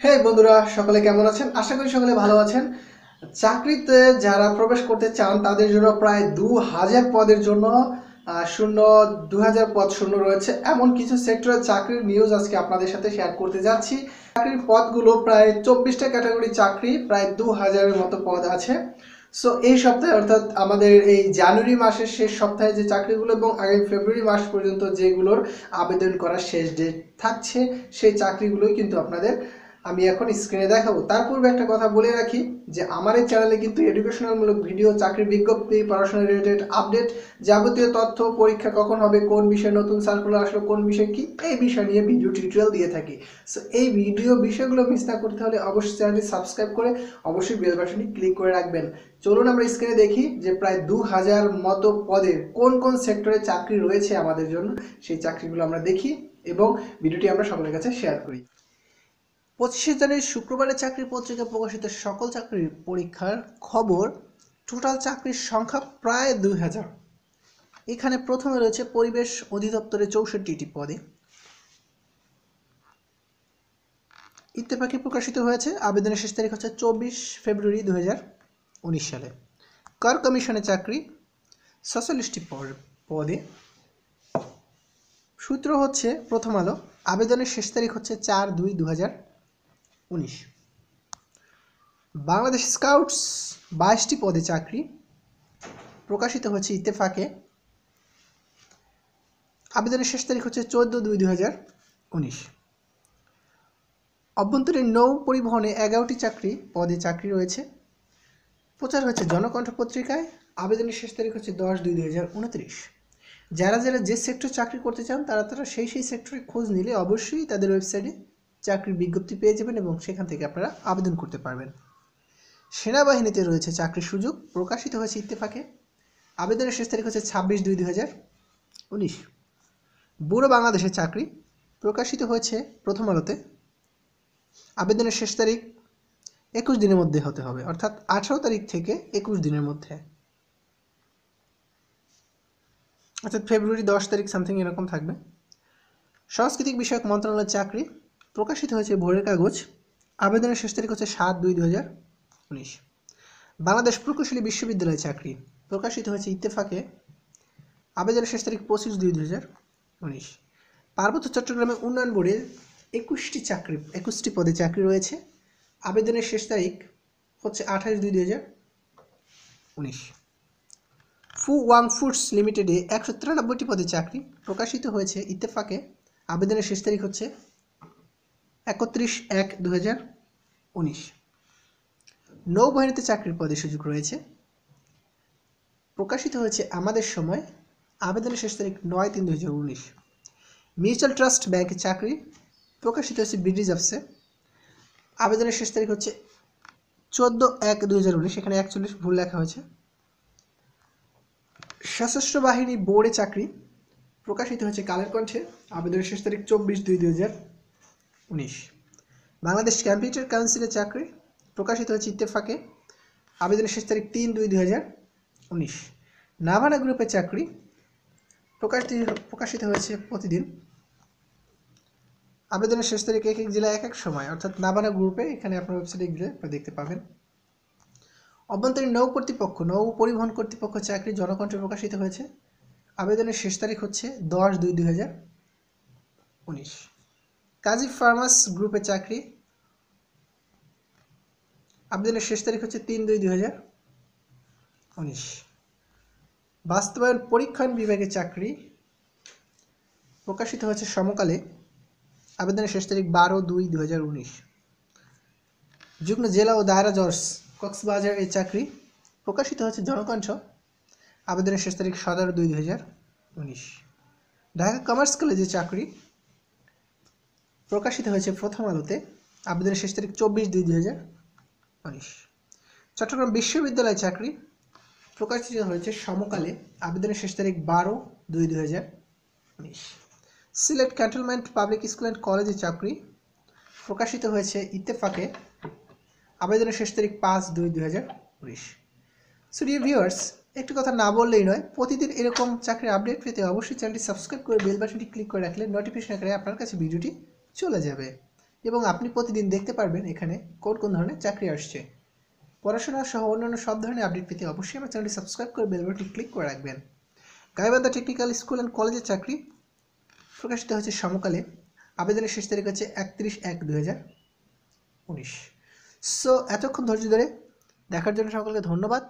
হ্যাঁ বন্ধুরা, সকলে কেমন আছেন? আশা করি সকলে ভালো আছেন। চাকরিতে যারা প্রবেশ করতে চান, তাদের জন্য প্রায় দু হাজার পদের জন্য শূন্য, দু হাজার পদ শূন্য রয়েছে। এমন কিছু সেক্টরের চাকরির নিউজ আজকে আপনাদের সাথে শেয়ার করতে যাচ্ছি। চাকরির পদগুলো প্রায় চব্বিশটা ক্যাটাগরি চাকরি, প্রায় দু হাজারের মতো পদ আছে। সো এই সপ্তাহে, অর্থাৎ আমাদের এই জানুয়ারি মাসের শেষ সপ্তাহে যে চাকরিগুলো এবং আগামী ফেব্রুয়ারি মাস পর্যন্ত যেগুলোর আবেদন করার শেষ ডেট থাকছে, সেই চাকরিগুলোই কিন্তু আপনাদের আমি এখন স্ক্রিনে দেখাবো। তার পূর্বে একটা কথা বলে রাখি যে, আমার এই চ্যানেলে কিন্তু এডুকেশনালমূলক ভিডিও চাকরির বিজ্ঞপ্তি, পড়াশোনা রিলেটেড আপডেট যাবতীয় তথ্য, পরীক্ষা কখন হবে, কোন বিষয়ে নতুন সার্কুলার আসলো, কোন বিষয় কি, এই বিষয় নিয়ে ভিডিও টিউটোরিয়াল দিয়ে থাকি। সো এই ভিডিও বিষয়গুলো মিস না করতে হলে অবশ্যই চ্যানেলটি সাবস্ক্রাইব করে, অবশ্যই বেল বাটনটি ক্লিক করে রাখবেন। চলুন আমরা স্ক্রিনে দেখি যে, প্রায় দু হাজার মতো পদে কোন কোন সেক্টরে চাকরি রয়েছে আমাদের জন্য। সেই চাকরিগুলো আমরা দেখি এবং ভিডিওটি আমরা সকলের কাছে শেয়ার করি। পঁচিশে জানুয়ারি শুক্রবারে চাকরি পত্রিকা প্রকাশিত সকল চাকরির পরীক্ষার খবর, টোটাল চাকরির সংখ্যা প্রায় দুই হাজার। এখানে প্রথমে রয়েছে পরিবেশ অধিদপ্তরে চৌষট্টিটি পদে। ইত্তেফাকে প্রকাশিত হয়েছে, আবেদনের শেষ তারিখ হচ্ছে চব্বিশ ফেব্রুয়ারি দু সালে। কর কমিশনে চাকরি ছচল্লিশটি পদে। সূত্র হচ্ছে, প্রথম আলো, আবেদনের শেষ তারিখ হচ্ছে চার দুই দু উনিশ। বাংলাদেশ স্কাউটস বাইশটি পদে চাকরি। প্রকাশিত হচ্ছে ইত্তেফাকে। আবেদনের শেষ তারিখ হচ্ছে চোদ্দ দুই দু হাজার উনিশ। অভ্যন্তরীণ নৌ পরিবহনে এগারোটি চাকরি পদে চাকরি রয়েছে। প্রচার হচ্ছে জনকণ্ঠ পত্রিকায়। আবেদনের শেষ তারিখ হচ্ছে দশ দুই দুই হাজার উনত্রিশ। যারা যারা যে সেক্টর চাকরি করতে চান, তারা তারা সেই সেই সেক্টরে খোঁজ নিলে অবশ্যই তাদের ওয়েবসাইটে চাকরির বিজ্ঞপ্তি পেয়ে যাবেন এবং সেখান থেকে আপনারা আবেদন করতে পারবেন। সেনাবাহিনীতে রয়েছে চাকরির সুযোগ, প্রকাশিত হয়েছে ইত্তেফাকে। আবেদনের শেষ তারিখ হচ্ছে ছাব্বিশ দুই দুই হাজার উনিশ। বুড়ো বাংলাদেশের চাকরি, প্রকাশিত হয়েছে প্রথম আলোতে। আবেদনের শেষ তারিখ একুশ দিনের মধ্যে হতে হবে, অর্থাৎ আঠারো তারিখ থেকে একুশ দিনের মধ্যে। অর্থাৎ ফেব্রুয়ারি দশ তারিখ সামথিং এরকম থাকবে। সাংস্কৃতিক বিষয়ক মন্ত্রণালয়ের চাকরি প্রকাশিত হয়েছে ভোরের কাগজ। আবেদনের শেষ তারিখ হচ্ছে সাত দুই দু হাজার উনিশ। বাংলাদেশ প্রকৌশলী বিশ্ববিদ্যালয়ের চাকরি প্রকাশিত হয়েছে ইত্তেফাকে। আবেদনের শেষ তারিখ পঁচিশ দুই দু হাজার উনিশ। পার্বত্য চট্টগ্রামে উন্নয়ন বোর্ডের একুশটি চাকরি, একুশটি পদে চাকরি রয়েছে। আবেদনের শেষ তারিখ হচ্ছে আঠাশ দুই দু হাজার উনিশ। ফু ওয়াং ফুডস লিমিটেডে একশো তিরানব্বইটি পদে চাকরি প্রকাশিত হয়েছে ইত্তেফাকে। আবেদনের শেষ তারিখ হচ্ছে একত্রিশ এক দু হাজার উনিশ। নৌবাহিনীতে চাকরির পদে সুযোগ রয়েছে। প্রকাশিত হয়েছে আমাদের সময়, আবেদনের শেষ তারিখ নয় তিন দু হাজার উনিশ। মিউচুয়াল ট্রাস্ট ব্যাংকের চাকরি, প্রকাশিত হয়েছে ব্রিটিশ অফিসে। আবেদনের শেষ তারিখ হচ্ছে চোদ্দ এক দু হাজার উনিশ, এখানে একচল্লিশ ভুল লেখা হয়েছে। সশস্ত্র বাহিনী বোর্ডে চাকরি, প্রকাশিত হয়েছে কালের কণ্ঠে। আবেদনের শেষ তারিখ চব্বিশ দুই দু হাজার উনিশ। বাংলাদেশ কম্পিউটার কাউন্সিলের চাকরি, প্রকাশিত হয়েছে ইত্তেফাকে। আবেদনের শেষ তারিখ তিন দুই দুই হাজার উনিশ। নাভানা গ্রুপের চাকরি, প্রকাশিত প্রকাশিত হয়েছে প্রতিদিন। আবেদনের শেষ তারিখ এক এক জেলায় এক এক সময়, অর্থাৎ নাভানা গ্রুপে, এখানে আপনার ওয়েবসাইটে গেলে দেখতে পাবেন। অভ্যন্তরীণ নৌ কর্তৃপক্ষ, নৌ পরিবহন কর্তৃপক্ষ চাকরি জনকণ্ঠে প্রকাশিত হয়েছে। আবেদনের শেষ তারিখ হচ্ছে দশ দুই দুই হাজার উনিশ। কাজী ফার্মাস গ্রুপে চাকরি। আবেদনের শেষ তারিখ হচ্ছে তিন দুই দুই হাজার উনিশ। বাস্তবায়ন পরীক্ষণ বিভাগে চাকরি। প্রকাশিত হয়েছে সমকালে। আবেদনের শেষ তারিখ বারো দুই দু হাজার উনিশ। যুগ্ম জেলা ও দায়রা জজ কক্সবাজার এই চাকরি। প্রকাশিত হয়েছে জনকণ্ঠ। আবেদনের শেষ তারিখ সতেরো দুই দু হাজার উনিশ। ঢাকা কমার্স কলেজে চাকরি। প্রকাশিত হয়েছে প্রথম আলোতে, আবেদনের শেষ তারিখ চব্বিশ দুই দুই হাজার উনিশ। চট্টগ্রাম বিশ্ববিদ্যালয় চাকরি প্রকাশিত হয়েছে সমকালে, আবেদনের শেষ তারিখ বারো দুই দুই হাজার উনিশ। Sylhet cantonment public school and কলেজে চাকরি প্রকাশিত হয়েছে ইত্তেফাকে, আবেদনের শেষ তারিখ পাঁচ দুই দুই হাজার উনিশ। সো ভিউয়ার্স একটু কথা না বললেই নয়, প্রতিদিন এরকম চাকরির আপডেট পেতে অবশ্যই চ্যানেলটি সাবস্ক্রাইব করে বেল বাটনটি ক্লিক করে রাখলে নোটিফিকেশন আকারে আপনার কাছে ভিডিওটি চলে যাবে। এবং আপনি প্রতিদিন দেখতে পারবেন এখানে কোন কোন ধরনের চাকরি আসছে। পড়াশোনা সহ অন্যান্য সব ধরনের আপডেট পেতে অবশ্যই আমার চ্যানেলটি সাবস্ক্রাইব করে বেল বাটনটি ক্লিক করে রাখবেন। গাইবান্ধা টেকনিক্যাল স্কুল অ্যান্ড কলেজের চাকরি প্রকাশিত হয়েছে সমকালে। আবেদনের শেষ তারিখ হচ্ছে একত্রিশ এক দু হাজার উনিশ। সো এতক্ষণ ধৈর্য ধরে দেখার জন্য সকলকে ধন্যবাদ।